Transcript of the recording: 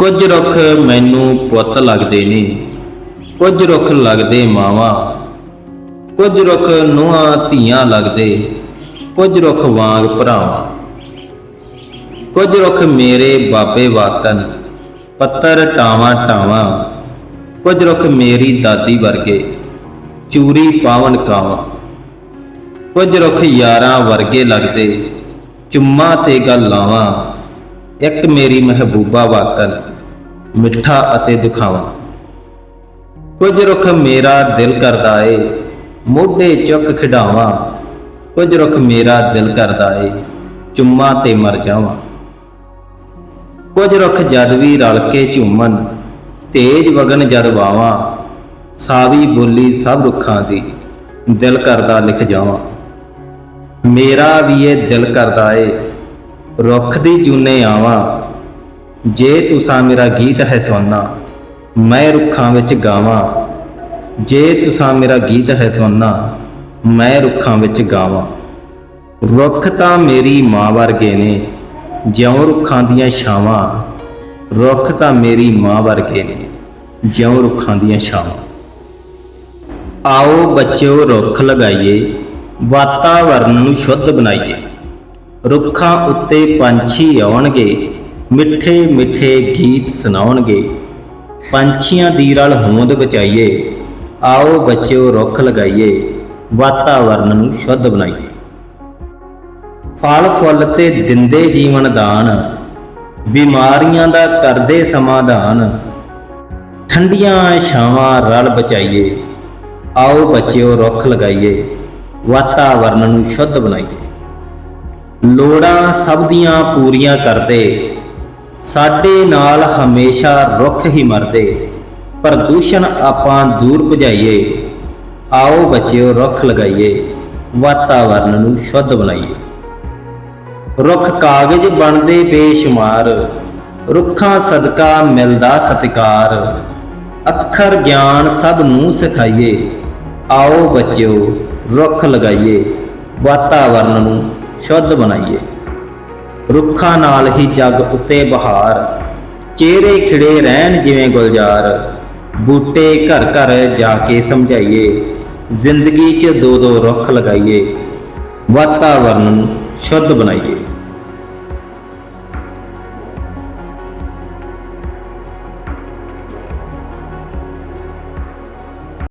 ਕੁਝ ਰੁੱਖ ਮੈਨੂੰ ਪੁੱਤ ਲੱਗਦੇ ਨੇ, ਕੁਝ ਰੁੱਖ ਲੱਗਦੇ ਮਾਵਾਂ, ਕੁਝ ਰੁੱਖ ਨੂੰਹਾਂ ਧੀਆਂ ਲੱਗਦੇ, ਕੁਝ ਰੁੱਖ ਵਾਂਗ ਭਰਾਵਾਂ। ਕੁਝ ਰੁੱਖ ਮੇਰੇ ਬਾਬੇ ਵਾਕਨ ਪੱਤਰ ਟਾਵਾਂ ਟਾਵਾਂ, ਕੁਝ ਰੁੱਖ ਮੇਰੀ ਦਾਦੀ ਵਰਗੇ, ਚੂਰੀ ਪਾਵਨ ਕਾਵਾਂ। ਕੁਝ ਰੁੱਖ ਯਾਰਾਂ ਵਰਗੇ ਲੱਗਦੇ, ਚੁੰਮਾ ਤੇ ਗੱਲ ਲਾਵਾਂ, ਇੱਕ ਮੇਰੀ ਮਹਿਬੂਬਾ ਵਾਕਨ ਮਿੱਠਾ ਅਤੇ ਦੁਖਾਵਾਂ। ਕੁਝ ਰੁੱਖ ਮੇਰਾ ਦਿਲ ਕਰਦਾ ਏ, ਮੋਢੇ ਚੁੱਕ ਖਿਡਾਵਾਂ। ਕੁਝ ਰੁੱਖ ਮੇਰਾ ਦਿਲ ਕਰਦਾ ਏ, ਚੁੰਮਾ ਤੇ ਮਰ ਜਾਵਾਂ। ਕੁਝ ਰੁੱਖ ਜਦ ਵੀ ਰਲ ਕੇ ਝੂਮਨ ਤੇਜ ਵਗਨ ਜਦ ਵਾਵਾਂ। ਸਾਵੀ ਬੋਲੀ ਸਭ ਰੁੱਖਾਂ ਦੀ, ਦਿਲ ਕਰਦਾ ਲਿਖ ਜਾਵਾਂ। ਮੇਰਾ ਵੀ ਇਹ ਦਿਲ ਕਰਦਾ ਏ, ਰੁੱਖ ਦੀ ਜੂਨੇ ਆਵਾਂ। ਜੇ ਤੁਸਾਂ ਮੇਰਾ ਗੀਤ ਹੈ ਸੁਣਨਾ, ਮੈਂ ਰੁੱਖਾਂ ਵਿੱਚ ਗਾਵਾਂ। ਜੇ ਤੁਸਾਂ ਮੇਰਾ ਗੀਤ ਹੈ ਸੁਣਨਾ, ਮੈਂ ਰੁੱਖਾਂ ਵਿੱਚ ਗਾਵਾਂ। ਰੁੱਖ ਤਾਂ ਮੇਰੀ ਮਾਂ ਵਰਗੇ ਨੇ, ਜਿਉਂ ਰੁੱਖਾਂ ਦੀਆਂ ਛਾਵਾਂ। ਰੁੱਖ ਤਾਂ ਮੇਰੀ ਮਾਂ ਵਰਗੇ ਨੇ, ਜਿਉਂ ਰੁੱਖਾਂ ਦੀਆਂ ਛਾਵਾਂ। ਆਓ ਬੱਚਿਓ, ਰੁੱਖ ਲਗਾਈਏ, ਵਾਤਾਵਰਨ ਨੂੰ ਸ਼ੁੱਧ ਬਣਾਈਏ। ਰੁੱਖਾਂ ਉੱਤੇ ਪੰਛੀ ਆਉਣਗੇ ਮਿੱਠੇ ਮਿੱਠੇ ਗੀਤ ਸੁਣਾਉਣਗੇ। ਪੰਛੀਆਂ ਦੀ ਰਲ ਹੋਂਦ ਬਚਾਈਏ। ਆਓ ਬੱਚਿਓ ਰੁੱਖ ਲਗਾਈਏ। ਵਾਤਾਵਰਨ ਨੂੰ ਸ਼ੁੱਧ ਬਣਾਈਏ। ਫਲ ਫੁੱਲ ਤੇ ਦਿੰਦੇ ਜੀਵਨ ਦਾਨ। ਬਿਮਾਰੀਆਂ ਦਾ ਕਰਦੇ ਸਮਾਧਾਨ। ਠੰਡੀਆਂ ਛਾਵਾਂ ਰਲ ਬਚਾਈਏ। ਆਓ ਬੱਚਿਓ ਰੁੱਖ ਲਗਾਈਏ। ਵਾਤਾਵਰਨ ਨੂੰ ਸ਼ੁੱਧ ਬਣਾਈਏ। ਲੋੜਾਂ ਸਭ ਦੀਆਂ ਪੂਰੀਆਂ ਕਰਦੇ। ਸਾਡੇ ਨਾਲ ਹਮੇਸ਼ਾ ਰੁੱਖ ਹੀ ਮਰਦੇ, ਪ੍ਰਦੂਸ਼ਣ ਆਪਾਂ ਦੂਰ ਭਜਾਈਏ। ਆਓ ਬੱਚਿਓ, ਰੁੱਖ ਲਗਾਈਏ, ਵਾਤਾਵਰਨ ਨੂੰ ਸ਼ੁੱਧ ਬਣਾਈਏ। ਰੁੱਖ ਕਾਗਜ਼ ਬਣਦੇ ਬੇਸ਼ੁਮਾਰ, ਰੁੱਖਾਂ ਸਦਕਾ ਮਿਲਦਾ ਸਤਿਕਾਰ। ਅੱਖਰ ਗਿਆਨ ਸਭ ਨੂੰ ਸਿਖਾਈਏ। ਆਓ ਬੱਚਿਓ, ਰੁੱਖ ਲਗਾਈਏ, ਵਾਤਾਵਰਨ ਨੂੰ ਸ਼ੁੱਧ ਬਣਾਈਏ। ਰੁੱਖਾਂ ਨਾਲ ਹੀ ਜਗ ਉੱਤੇ ਬਹਾਰ। ਚਿਹਰੇ ਖਿੜੇ ਰਹਿਣ ਜਿਵੇਂ ਗੁਲਜ਼ਾਰ। ਬੂਟੇ ਘਰ ਘਰ ਜਾ ਕੇ ਸਮਝਾਈਏ। ਜ਼ਿੰਦਗੀ 'ਚ ਦੋ ਦੋ ਰੁੱਖ ਲਗਾਈਏ। ਵਾਤਾਵਰਨ ਨੂੰ ਸ਼ੁੱਧ ਬਣਾਈਏ।